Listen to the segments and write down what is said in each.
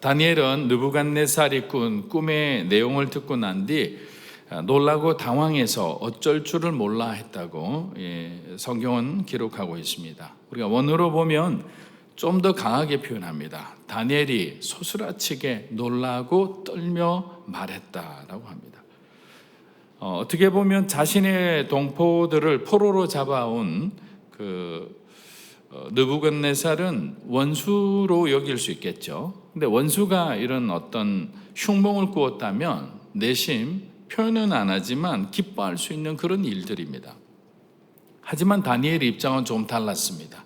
다니엘은 느부갓네살이 꾼 꿈의 내용을 듣고 난 뒤 놀라고 당황해서 어쩔 줄을 몰라 했다고 예, 성경은 기록하고 있습니다. 우리가 원어로 보면 좀 더 강하게 표현합니다. 다니엘이 소스라치게 놀라고 떨며 말했다라고 합니다. 어, 어떻게 보면 자신의 동포들을 포로로 잡아온 그 어, 느부갓네살은 원수로 여길 수 있겠죠. 근데 원수가 이런 어떤 흉몽을 꾸었다면 내심 표현은 안 하지만 기뻐할 수 있는 그런 일들입니다. 하지만 다니엘의 입장은 좀 달랐습니다.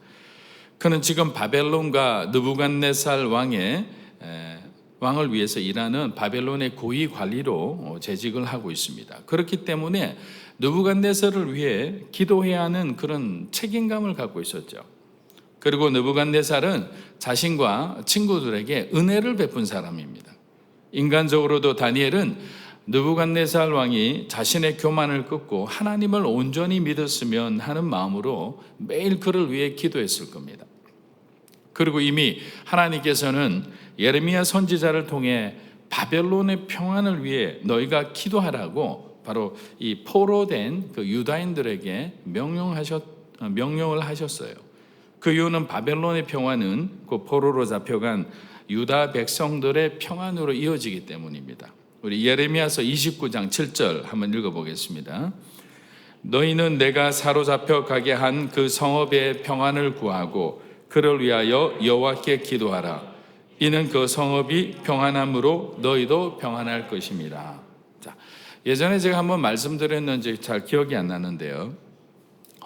그는 지금 바벨론과 느부갓네살 왕의 에, 왕을 위해서 일하는 바벨론의 고위 관리로 어, 재직을 하고 있습니다. 그렇기 때문에 느부갓네살을 위해 기도해야 하는 그런 책임감을 갖고 있었죠. 그리고 느부갓네살은 자신과 친구들에게 은혜를 베푼 사람입니다. 인간적으로도 다니엘은 느부갓네살 왕이 자신의 교만을 끊고 하나님을 온전히 믿었으면 하는 마음으로 매일 그를 위해 기도했을 겁니다. 그리고 이미 하나님께서는 예레미야 선지자를 통해 바벨론의 평안을 위해 너희가 기도하라고 바로 이 포로된 그 유다인들에게 명령하셨 명령을 하셨어요. 그 이유는 바벨론의 평안은 그 포로로 잡혀간 유다 백성들의 평안으로 이어지기 때문입니다. 우리 예레미야서 29장 7절 한번 읽어보겠습니다. 너희는 내가 사로잡혀 가게 한 그 성읍의 평안을 구하고 그를 위하여 여호와께 기도하라. 이는 그 성읍이 평안함으로 너희도 평안할 것입니다. 자, 예전에 제가 한번 말씀드렸는지 잘 기억이 안 나는데요.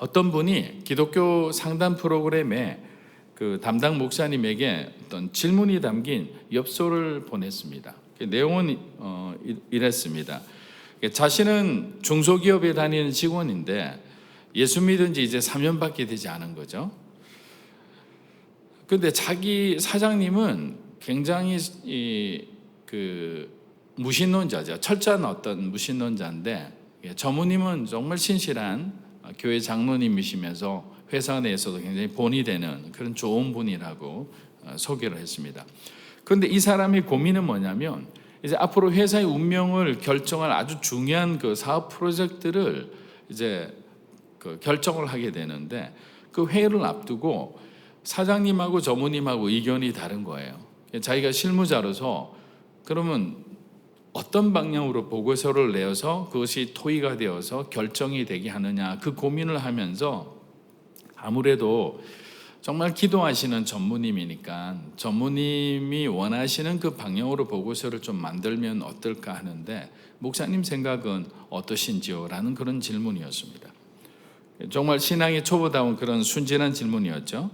어떤 분이 기독교 상담 프로그램에 그 담당 목사님에게 어떤 질문이 담긴 엽서를 보냈습니다. 그 내용은 어, 이랬습니다. 자신은 중소기업에 다니는 직원인데 예수 믿은 지 이제 3년밖에 되지 않은 거죠. 근데 자기 사장님은 굉장히 그 무신론자죠. 철저한 어떤 무신론자인데 저모님은 정말 신실한 교회 장로님이시면서 회사 내에서도 굉장히 본이 되는 그런 좋은 분이라고 어, 소개를 했습니다. 그런데 이 사람의 고민은 뭐냐면 이제 앞으로 회사의 운명을 결정할 아주 중요한 그 사업 프로젝트를 이제 그 결정을 하게 되는데 그 회의를 앞두고 사장님하고 전무님하고 의견이 다른 거예요. 자기가 실무자로서 그러면 어떤 방향으로 보고서를 내어서 그것이 토의가 되어서 결정이 되게 하느냐 그 고민을 하면서 아무래도 정말 기도하시는 전무님이니까 전무님이 원하시는 그 방향으로 보고서를 좀 만들면 어떨까 하는데 목사님 생각은 어떠신지요? 라는 그런 질문이었습니다. 정말 신앙의 초보다운 그런 순진한 질문이었죠.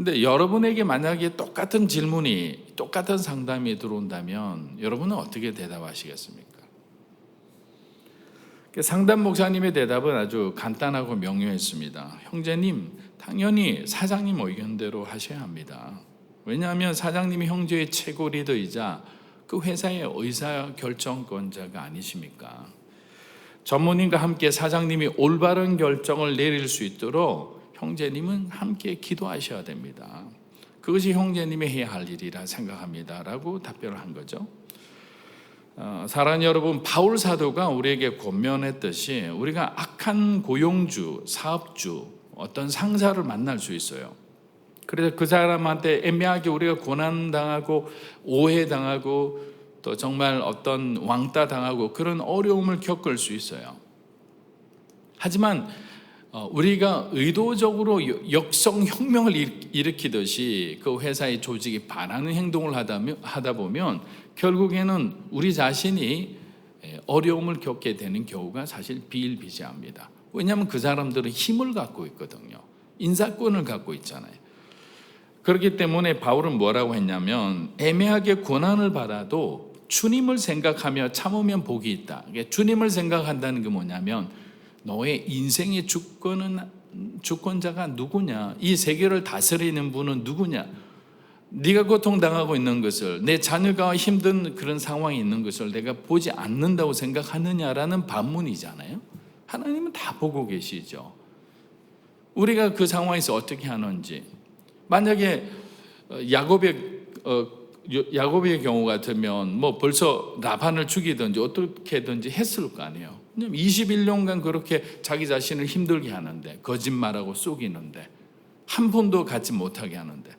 근데 여러분에게 만약에 똑같은 질문이 똑같은 상담이 들어온다면 여러분은 어떻게 대답하시겠습니까? 그 상담 목사님의 대답은 아주 간단하고 명료했습니다. 형제님, 당연히 사장님 의견대로 하셔야 합니다. 왜냐하면 사장님이 형제의 최고 리더이자 그 회사의 의사 결정권자가 아니십니까? 전무님과 함께 사장님이 올바른 결정을 내릴 수 있도록 형제님은 함께 기도하셔야 됩니다. 그것이 형제님이 해야 할 일이라 생각합니다. 라고 답변을 한 거죠. 어, 사랑하는 여러분, 바울 사도가 우리에게 권면했듯이 우리가 악한 고용주, 사업주, 어떤 상사를 만날 수 있어요. 그래서 그 사람한테 애매하게 우리가 고난당하고 오해당하고 또 정말 어떤 왕따 당하고 그런 어려움을 겪을 수 있어요. 하지만 어, 우리가 의도적으로 역성 혁명을 일으키듯이 그 회사의 조직이 반하는 행동을 하다 보면 결국에는 우리 자신이 어려움을 겪게 되는 경우가 사실 비일비재합니다. 왜냐하면 그 사람들은 힘을 갖고 있거든요. 인사권을 갖고 있잖아요. 그렇기 때문에 바울은 뭐라고 했냐면 애매하게 고난을 받아도 주님을 생각하며 참으면 복이 있다. 주님을 생각한다는 게 뭐냐면 너의 인생의 주권은 주권자가 누구냐? 이 세계를 다스리는 분은 누구냐? 네가 고통당하고 있는 것을 내 자녀가 힘든 그런 상황이 있는 것을 내가 보지 않는다고 생각하느냐라는 반문이잖아요. 하나님은 다 보고 계시죠. 우리가 그 상황에서 어떻게 하는지 만약에 어, 야곱의 어, 요- 야곱의 경우 같으면 뭐 벌써 라반을 죽이든지 어떻게든지 했을 거 아니에요. 왜냐면 21년간 그렇게 자기 자신을 힘들게 하는데 거짓말하고 속이는데 한 번도 갖지 못하게 하는데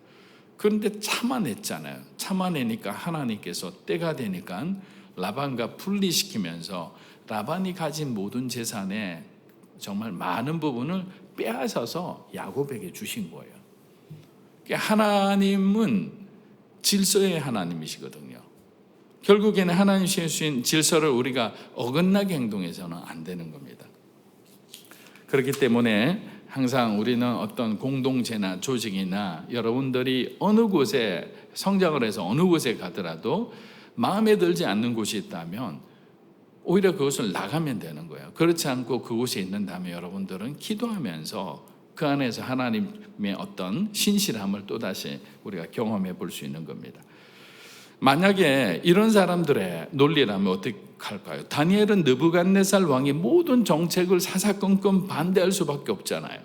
그런데 참아냈잖아요. 참아내니까 하나님께서 때가 되니까 라반과 분리시키면서 라반이 가진 모든 재산의 정말 많은 부분을 빼앗아서 야곱에게 주신 거예요. 그러니까 하나님은 질서의 하나님이시거든요. 결국에는 하나님 주신 질서를 우리가 어긋나게 행동해서는 안 되는 겁니다. 그렇기 때문에 항상 우리는 어떤 공동체나 조직이나 여러분들이 어느 곳에 성장을 해서 어느 곳에 가더라도 마음에 들지 않는 곳이 있다면 오히려 그것을 나가면 되는 거예요. 그렇지 않고 그곳에 있는다면 여러분들은 기도하면서 그 안에서 하나님의 어떤 신실함을 또다시 우리가 경험해 볼 수 있는 겁니다. 만약에 이런 사람들의 논리라면 어떻게 할까요? 다니엘은 느부갓네살 왕의 모든 정책을 사사건건 반대할 수밖에 없잖아요.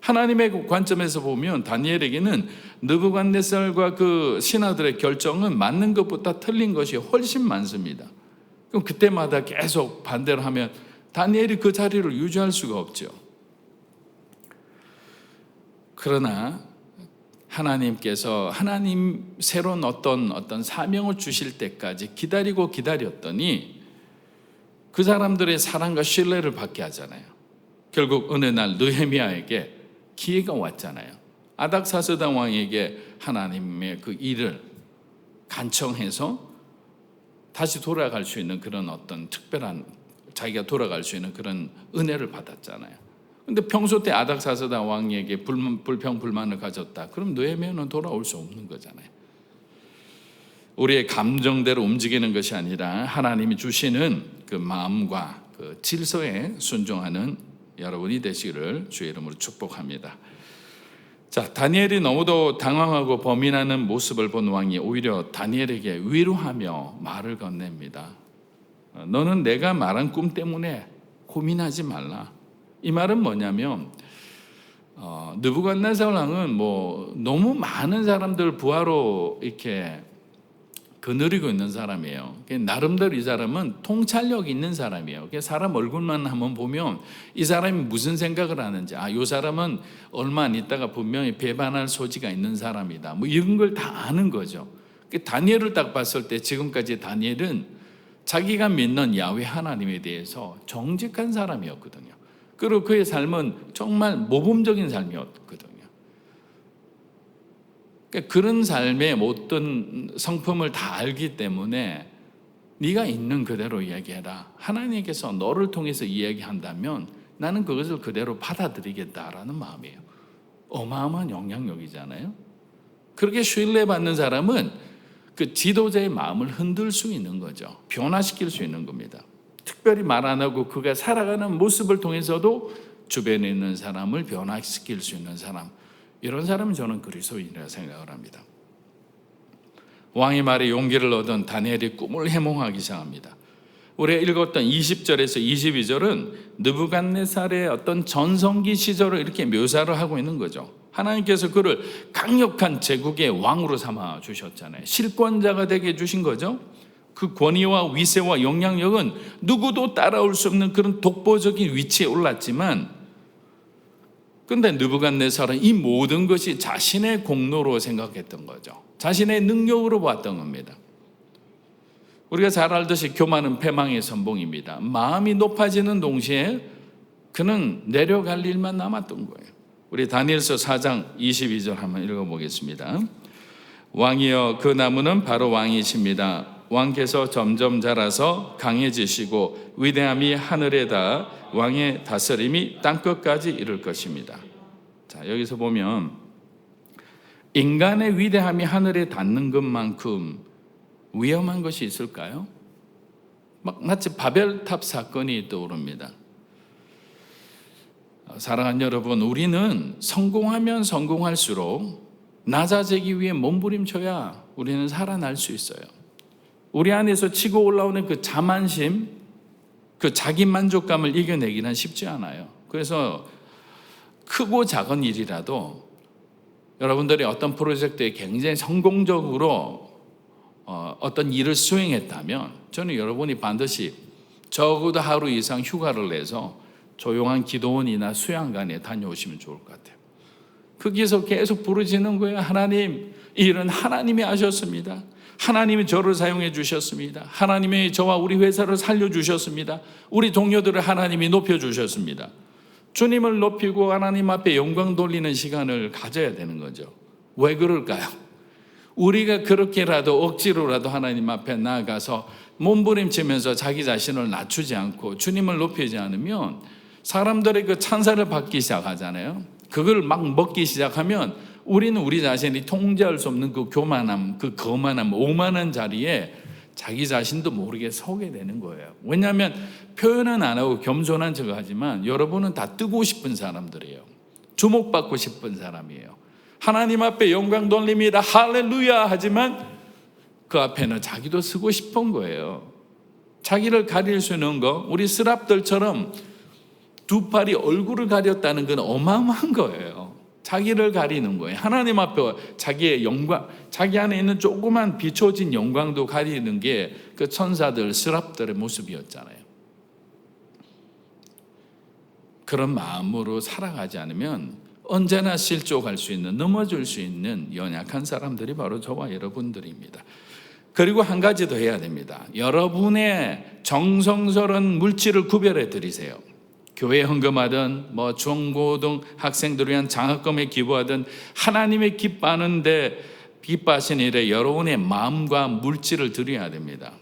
하나님의 관점에서 보면 다니엘에게는 느부갓네살과 그 신하들의 결정은 맞는 것보다 틀린 것이 훨씬 많습니다. 그럼 그때마다 계속 반대를 하면 다니엘이 그 자리를 유지할 수가 없죠. 그러나 하나님께서 하나님 새로운 어떤 어떤 사명을 주실 때까지 기다리고 기다렸더니 그 사람들의 사랑과 신뢰를 받게 하잖아요. 결국 어느 날 느헤미야에게 기회가 왔잖아요. 아닥사스당 왕에게 하나님의 그 일을 간청해서 다시 돌아갈 수 있는 그런 어떤 특별한 자기가 돌아갈 수 있는 그런 은혜를 받았잖아요. 근데 평소 때 아닥사스다 왕에게 불만, 불평 불만을 가졌다. 그럼 느헤미야는 돌아올 수 없는 거잖아요. 우리의 감정대로 움직이는 것이 아니라 하나님이 주시는 그 마음과 그 질서에 순종하는 여러분이 되시기를 주의 이름으로 축복합니다. 자, 다니엘이 너무도 당황하고 범인하는 모습을 본 왕이 오히려 다니엘에게 위로하며 말을 건넵니다. 어, 너는 내가 말한 꿈 때문에 고민하지 말라. 이 말은 뭐냐면 어, 느부갓네살 왕은 뭐 너무 많은 사람들 부하로 이렇게 거느리고 있는 사람이에요. 나름대로 이 사람은 통찰력 있는 사람이에요. 사람 얼굴만 한번 보면 이 사람이 무슨 생각을 하는지, 아, 이 사람은 얼마 안 있다가 분명히 배반할 소지가 있는 사람이다. 뭐 이런 걸 다 아는 거죠. 다니엘을 딱 봤을 때 지금까지 다니엘은 자기가 믿는 야훼 하나님에 대해서 정직한 사람이었거든요. 그리고 그의 삶은 정말 모범적인 삶이었거든요. 그러니까 그런 삶의 모든 성품을 다 알기 때문에 네가 있는 그대로 이야기해라. 하나님께서 너를 통해서 이야기한다면 나는 그것을 그대로 받아들이겠다라는 마음이에요. 어마어마한 영향력이잖아요. 그렇게 신뢰받는 사람은 그 지도자의 마음을 흔들 수 있는 거죠. 변화시킬 수 있는 겁니다. 특별히 말 안 하고 그가 살아가는 모습을 통해서도 주변에 있는 사람을 변화시킬 수 있는 사람. 이런 사람은 저는 그리스도인이라 생각을 합니다. 왕의 말에 용기를 얻은 다니엘이 꿈을 해몽하기 시작합니다. 우리가 읽었던 20절에서 22절은 느부갓네살의 어떤 전성기 시절을 이렇게 묘사를 하고 있는 거죠. 하나님께서 그를 강력한 제국의 왕으로 삼아 주셨잖아요. 실권자가 되게 해 주신 거죠. 그 권위와 위세와 영향력은 누구도 따라올 수 없는 그런 독보적인 위치에 올랐지만 근데 느부갓네살은 이 모든 것이 자신의 공로로 생각했던 거죠. 자신의 능력으로 봤던 겁니다. 우리가 잘 알듯이 교만은 패망의 선봉입니다. 마음이 높아지는 동시에 그는 내려갈 일만 남았던 거예요. 우리 다니엘서 4장 22절 한번 읽어보겠습니다. 왕이여 그 나무는 바로 왕이십니다. 왕께서 점점 자라서 강해지시고 위대함이 하늘에 닿아 왕의 다스림이 땅끝까지 이를 것입니다. 자, 여기서 보면 인간의 위대함이 하늘에 닿는 것만큼 위험한 것이 있을까요? 막 마치 바벨탑 사건이 떠오릅니다. 사랑하는 여러분, 우리는 성공하면 성공할수록 낮아지기 위해 몸부림쳐야 우리는 살아날 수 있어요. 우리 안에서 치고 올라오는 그 자만심, 그 자기 만족감을 이겨내기는 쉽지 않아요. 그래서 크고 작은 일이라도 여러분들이 어떤 프로젝트에 굉장히 성공적으로 어, 어떤 일을 수행했다면 저는 여러분이 반드시 적어도 하루 이상 휴가를 내서 조용한 기도원이나 수양관에 다녀오시면 좋을 것 같아요. 거기서 계속 부르짖는 거예요. 하나님, 이 일은 하나님이 하셨습니다. 하나님이 저를 사용해 주셨습니다. 하나님이 저와 우리 회사를 살려 주셨습니다. 우리 동료들을 하나님이 높여 주셨습니다. 주님을 높이고 하나님 앞에 영광 돌리는 시간을 가져야 되는 거죠. 왜 그럴까요? 우리가 그렇게라도 억지로라도 하나님 앞에 나아가서 몸부림치면서 자기 자신을 낮추지 않고 주님을 높이지 않으면 사람들의 그 찬사를 받기 시작하잖아요. 그걸 막 먹기 시작하면 우리는 우리 자신이 통제할 수 없는 그 교만함, 그 거만함, 오만한 자리에 자기 자신도 모르게 서게 되는 거예요. 왜냐하면 표현은 안 하고 겸손한 척 하지만 여러분은 다 뜨고 싶은 사람들이에요. 주목받고 싶은 사람이에요. 하나님 앞에 영광 돌립니다. 할렐루야 하지만 그 앞에는 자기도 쓰고 싶은 거예요. 자기를 가릴 수 있는 거 우리 스랍들처럼 두 팔이 얼굴을 가렸다는 건 어마어마한 거예요. 자기를 가리는 거예요. 하나님 앞에 자기의 영광, 자기 안에 있는 조그만 비춰진 영광도 가리는 게 그 천사들, 스랍들의 모습이었잖아요. 그런 마음으로 살아가지 않으면 언제나 실족할 수 있는, 넘어질 수 있는 연약한 사람들이 바로 저와 여러분들입니다. 그리고 한 가지 더 해야 됩니다. 여러분의 정성스러운 물질을 구별해 드리세요. 교회 헌금하든 뭐 중고등 학생들을 위한 장학금에 기부하든 하나님의 기뻐하는데 기뻐하신 일에 여러분의 마음과 물질을 드려야 됩니다.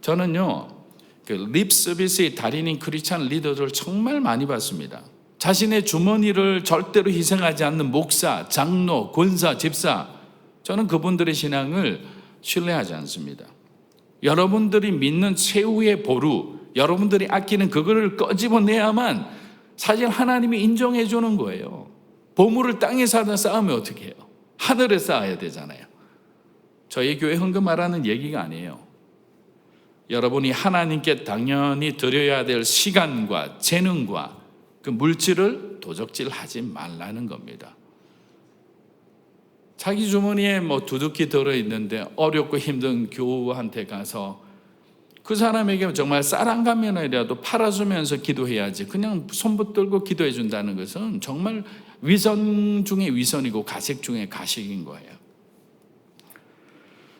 저는요 그 립 서비스의 달인인 크리스찬 리더들 정말 많이 봤습니다. 자신의 주머니를 절대로 희생하지 않는 목사, 장로, 권사, 집사 저는 그분들의 신앙을 신뢰하지 않습니다. 여러분들이 믿는 최후의 보루, 여러분들이 아끼는 그거를 꺼집어내야만 사실 하나님이 인정해 주는 거예요. 보물을 땅에 쌓으면 어떻게 해요? 하늘에 쌓아야 되잖아요. 저희 교회 헌금하라는 얘기가 아니에요. 여러분이 하나님께 당연히 드려야 될 시간과 재능과 그 물질을 도적질 하지 말라는 겁니다. 자기 주머니에 뭐 두둑히 들어 있는데 어렵고 힘든 교우한테 가서 그 사람에게 정말 쌀 한 가면이라도 팔아주면서 기도해야지. 그냥 손 붙들고 기도해 준다는 것은 정말 위선 중에 위선이고 가식 중에 가식인 거예요.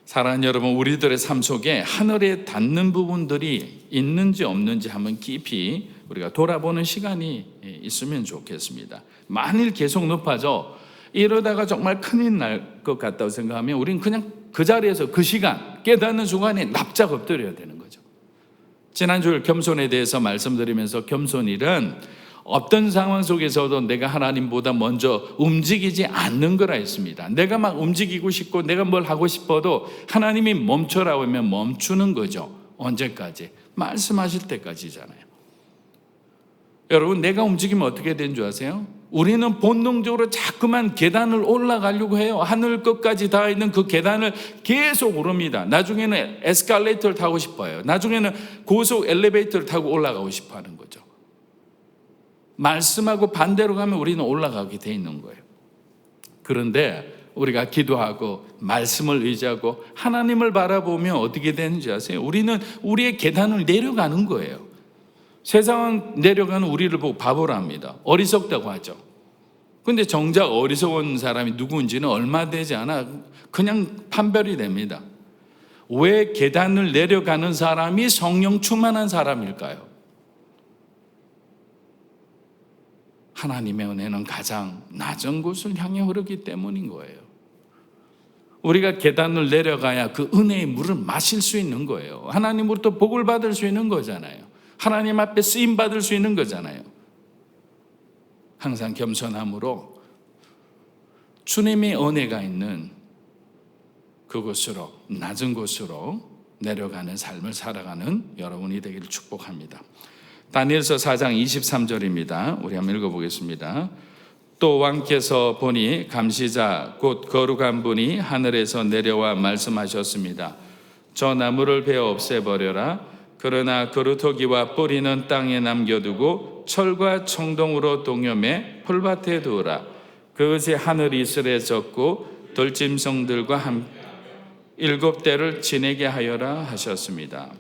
사랑하는 여러분, 우리들의 삶 속에 하늘에 닿는 부분들이 있는지 없는지 한번 깊이 우리가 돌아보는 시간이 있으면 좋겠습니다. 만일 계속 높아져 이러다가 정말 큰일 날 것 같다고 생각하면 우리는 그냥 그 자리에서 그 시간 깨닫는 순간에 납작 엎드려야 되는 거죠. 지난주 겸손에 대해서 말씀드리면서 겸손이란 어떤 상황 속에서도 내가 하나님보다 먼저 움직이지 않는 거라 했습니다. 내가 막 움직이고 싶고 내가 뭘 하고 싶어도 하나님이 멈춰라고 하면 멈추는 거죠. 언제까지? 말씀하실 때까지잖아요. 여러분, 내가 움직이면 어떻게 되는 줄 아세요? 우리는 본능적으로 자꾸만 계단을 올라가려고 해요. 하늘 끝까지 닿아 있는 그 계단을 계속 오릅니다. 나중에는 에스컬레이터를 타고 싶어요. 나중에는 고속 엘리베이터를 타고 올라가고 싶어 하는 거죠. 말씀하고 반대로 가면 우리는 올라가게 돼 있는 거예요. 그런데 우리가 기도하고 말씀을 의지하고 하나님을 바라보면 어떻게 되는지 아세요? 우리는 우리의 계단을 내려가는 거예요. 세상은 내려가는 우리를 보고 바보라 합니다. 어리석다고 하죠. 근데 정작 어리석은 사람이 누구인지는 얼마 되지 않아 그냥 판별이 됩니다. 왜 계단을 내려가는 사람이 성령 충만한 사람일까요? 하나님의 은혜는 가장 낮은 곳을 향해 흐르기 때문인 거예요. 우리가 계단을 내려가야 그 은혜의 물을 마실 수 있는 거예요. 하나님으로부터 복을 받을 수 있는 거잖아요. 하나님 앞에 쓰임 받을 수 있는 거잖아요. 항상 겸손함으로 주님의 은혜가 있는 그곳으로 낮은 곳으로 내려가는 삶을 살아가는 여러분이 되기를 축복합니다. 다니엘서 4장 23절입니다. 우리 한번 읽어보겠습니다. 또 왕께서 보니 감시자 곧 거룩한 분이 하늘에서 내려와 말씀하셨습니다. 저 나무를 베어 없애버려라. 그러나 그루터기와 뿌리는 땅에 남겨두고 철과 청동으로 동염해 풀밭에 두어라. 그것이 하늘 이슬에 젖고 들짐승들과 함께 일곱 대를 지내게 하여라 하셨습니다.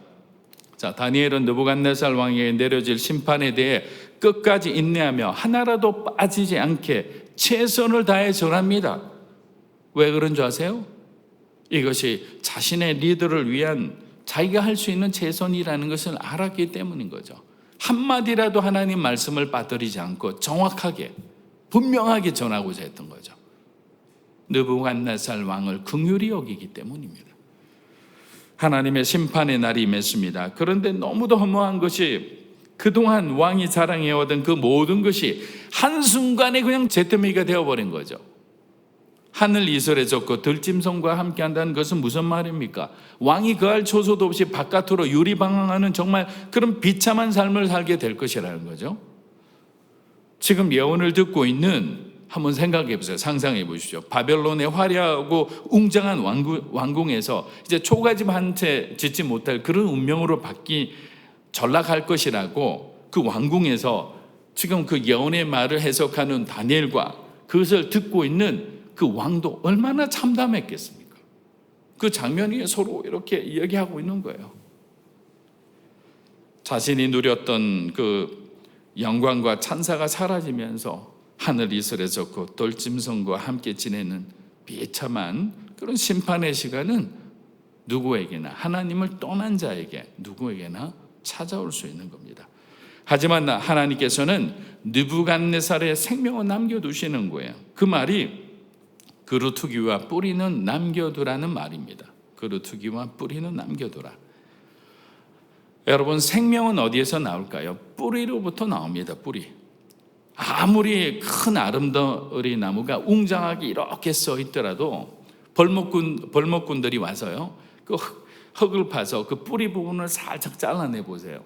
자, 다니엘은 느부갓네살 왕에게 내려질 심판에 대해 끝까지 인내하며 하나라도 빠지지 않게 최선을 다해 전합니다. 왜 그런 줄 아세요? 이것이 자신의 리더를 위한 자기가 할 수 있는 최선이라는 것을 알았기 때문인 거죠. 한마디라도 하나님 말씀을 빠뜨리지 않고 정확하게 분명하게 전하고자 했던 거죠. 느부갓네살 왕을 긍휼히 여기기 때문입니다. 하나님의 심판의 날이 임했습니다. 그런데 너무도 허무한 것이 그동안 왕이 자랑해오던 그 모든 것이 한순간에 그냥 제트미가 되어버린 거죠. 하늘 이슬에 젖고 들짐승과 함께 한다는 것은 무슨 말입니까? 왕이 그할 초소도 없이 바깥으로 유리방황하는 정말 그런 비참한 삶을 살게 될 것이라는 거죠. 지금 예언을 듣고 있는 한번 생각해 보세요. 상상해 보십시오. 바벨론의 화려하고 웅장한 왕궁, 왕궁 에서 이제 초가집 한 채 짓지 못할 그런 운명으로 바뀌 전락할 것이라고 그 왕궁에서 지금 그 예언의 말을 해석하는 다니엘과 그것을 듣고 있는 그 왕도 얼마나 참담했겠습니까? 그 장면이 서로 이렇게 이야기하고 있는 거예요. 자신이 누렸던 그 영광과 찬사가 사라지면서 하늘 이슬에 젖고 돌짐승과 함께 지내는 비참한 그런 심판의 시간은 누구에게나 하나님을 떠난 자에게 누구에게나 찾아올 수 있는 겁니다. 하지만 하나님께서는 느부갓네살의 생명을 남겨두시는 거예요. 그 말이 그루트기와 뿌리는 남겨두라는 말입니다. 그루트기와 뿌리는 남겨두라. 여러분 생명은 어디에서 나올까요? 뿌리로부터 나옵니다. 뿌리. 아무리 큰 아름다리 나무가 웅장하게 이렇게 써 있더라도 벌목꾼 벌목꾼들이 와서요 그 흙, 흙을 파서 그 뿌리 부분을 살짝 잘라내 보세요.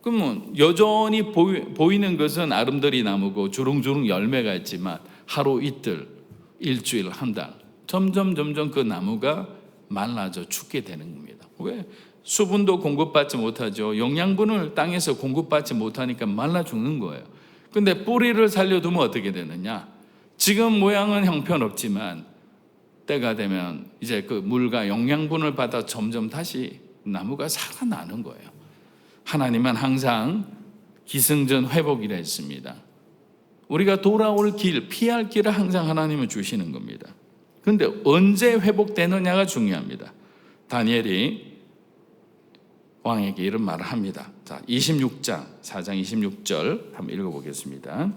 그러면 여전히 보이, 보이는 것은 아름다리 나무고 주렁주렁 열매가 있지만 하루 이틀 일주일 한 달 점점 점점 그 나무가 말라져 죽게 되는 겁니다. 왜? 수분도 공급받지 못하죠. 영양분을 땅에서 공급받지 못하니까 말라 죽는 거예요. 근데 뿌리를 살려두면 어떻게 되느냐? 지금 모양은 형편없지만 때가 되면 이제 그 물과 영양분을 받아 점점 다시 나무가 살아나는 거예요. 하나님은 항상 기승전 회복이라 했습니다. 우리가 돌아올 길, 피할 길을 항상 하나님은 주시는 겁니다. 근데 언제 회복되느냐가 중요합니다. 다니엘이 왕에게 이런 말을 합니다. 자, 26장, 4장 26절 한번 읽어보겠습니다.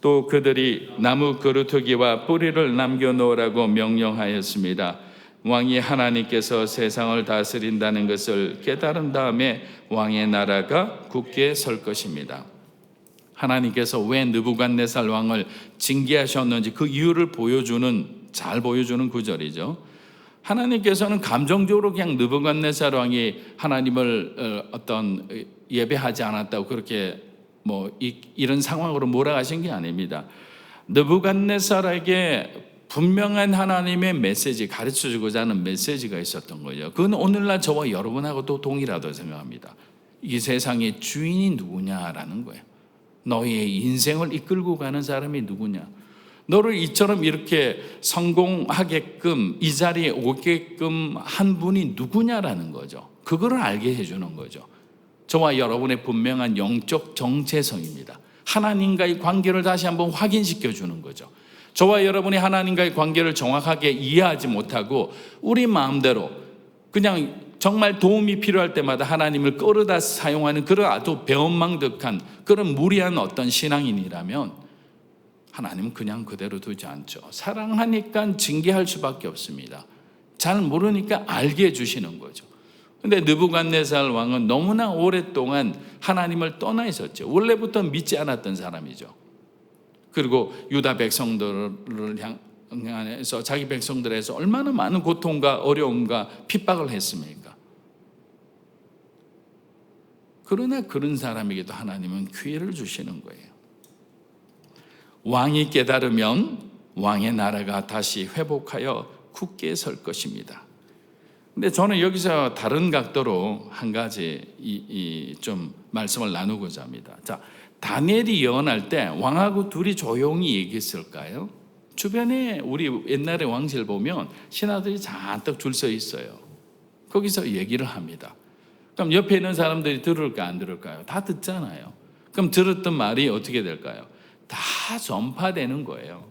또 그들이 나무 그루터기와 뿌리를 남겨놓으라고 명령하였습니다. 왕이 하나님께서 세상을 다스린다는 것을 깨달은 다음에 왕의 나라가 굳게 설 것입니다. 하나님께서 왜 느부갓네살 왕을 징계하셨는지 그 이유를 보여주는 잘 보여주는 구절이죠. 하나님께서는 감정적으로 그냥 느부갓네살 왕이 하나님을 어떤 예배하지 않았다고 그렇게 뭐 이, 이런 상황으로 몰아가신 게 아닙니다. 느부갓네살에게 분명한 하나님의 메시지 가르쳐 주고자 하는 메시지가 있었던 거죠. 그건 오늘날 저와 여러분하고도 동일하다고 생각합니다. 이 세상의 주인이 누구냐라는 거예요. 너희의 인생을 이끌고 가는 사람이 누구냐? 너를 이처럼 이렇게 성공하게끔 이 자리에 오게끔 한 분이 누구냐라는 거죠. 그거를 알게 해주는 거죠. 저와 여러분의 분명한 영적 정체성입니다. 하나님과의 관계를 다시 한번 확인시켜 주는 거죠. 저와 여러분이 하나님과의 관계를 정확하게 이해하지 못하고 우리 마음대로 그냥 정말 도움이 필요할 때마다 하나님을 끌어다 사용하는 그런 아주 배은망덕한 그런 무리한 어떤 신앙인이라면 하나님은 그냥 그대로 두지 않죠. 사랑하니까 징계할 수밖에 없습니다. 잘 모르니까 알게 해주시는 거죠. 근데 느부갓네살 왕은 너무나 오랫동안 하나님을 떠나 있었죠. 원래부터 믿지 않았던 사람이죠. 그리고 유다 백성들을 향해서 자기 백성들에서 얼마나 많은 고통과 어려움과 핍박을 했습니까? 그러나 그런 사람에게도 하나님은 기회를 주시는 거예요. 왕이 깨달으면 왕의 나라가 다시 회복하여 굳게 설 것입니다. 근데 저는 여기서 다른 각도로 한 가지 이, 이 좀 말씀을 나누고자 합니다. 자, 다니엘이 예언할 때 왕하고 둘이 조용히 얘기했을까요? 주변에 우리 옛날에 왕실 보면 신하들이 잔뜩 줄 서 있어요. 거기서 얘기를 합니다. 그럼 옆에 있는 사람들이 들을까 안 들을까요? 다 듣잖아요. 그럼 들었던 말이 어떻게 될까요? 다 전파되는 거예요.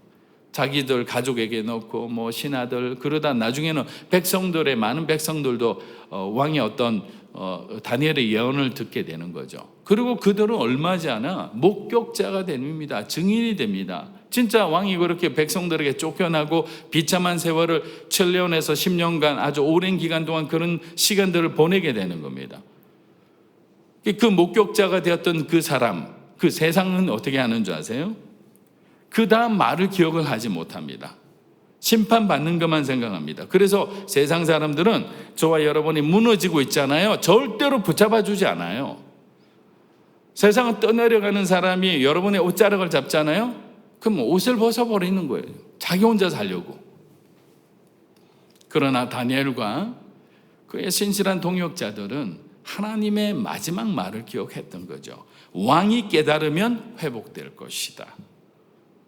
자기들 가족에게 넣고 뭐 신하들 그러다 나중에는 백성들의 많은 백성들도 어, 왕의 어떤 어, 다니엘의 예언을 듣게 되는 거죠. 그리고 그들은 얼마지 않아 목격자가 됩니다. 증인이 됩니다. 진짜 왕이 그렇게 백성들에게 쫓겨나고 비참한 세월을 7년에서 10년간 아주 오랜 기간 동안 그런 시간들을 보내게 되는 겁니다. 그 목격자가 되었던 그 사람, 그 세상은 어떻게 하는 줄 아세요? 그 다음 말을 기억을 하지 못합니다. 심판받는 것만 생각합니다. 그래서 세상 사람들은 저와 여러분이 무너지고 있잖아요. 절대로 붙잡아 주지 않아요. 세상은 떠내려가는 사람이 여러분의 옷자락을 잡잖아요. 그럼 옷을 벗어버리는 거예요. 자기 혼자 살려고. 그러나 다니엘과 그의 신실한 동역자들은 하나님의 마지막 말을 기억했던 거죠. 왕이 깨달으면 회복될 것이다.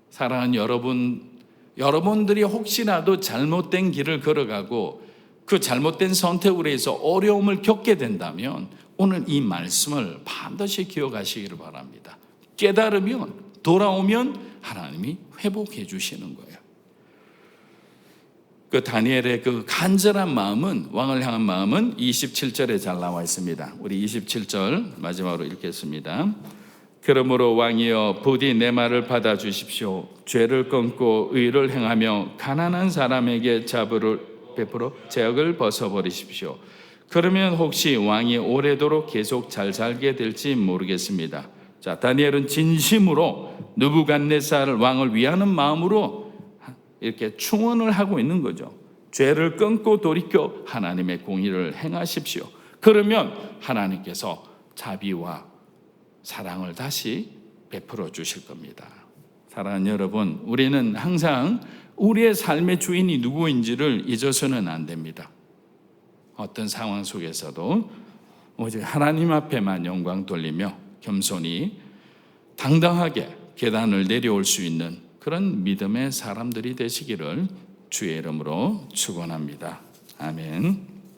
사랑하는 여러분, 여러분들이 혹시라도 잘못된 길을 걸어가고 그 잘못된 선택으로 해서 어려움을 겪게 된다면 오늘 이 말씀을 반드시 기억하시기를 바랍니다. 깨달으면 돌아오면 하나님이 회복해 주시는 거예요. 그 다니엘의 그 간절한 마음은 왕을 향한 마음은 27절에 잘 나와 있습니다. 우리 27절 마지막으로 읽겠습니다. 그러므로 왕이여 부디 내 말을 받아 주십시오. 죄를 끊고 의를 행하며 가난한 사람에게 자부를 베풀어 죄악을 벗어버리십시오. 그러면 혹시 왕이 오래도록 계속 잘 살게 될지 모르겠습니다. 자, 다니엘은 진심으로 느부갓네살 왕을 위하는 마음으로 이렇게 충원을 하고 있는 거죠. 죄를 끊고 돌이켜 하나님의 공의를 행하십시오. 그러면 하나님께서 자비와 사랑을 다시 베풀어 주실 겁니다. 사랑하는 여러분, 우리는 항상 우리의 삶의 주인이 누구인지를 잊어서는 안 됩니다. 어떤 상황 속에서도 오직 하나님 앞에만 영광 돌리며 겸손히 당당하게 계단을 내려올 수 있는 그런 믿음의 사람들이 되시기를 주의 이름으로 축원합니다. 아멘.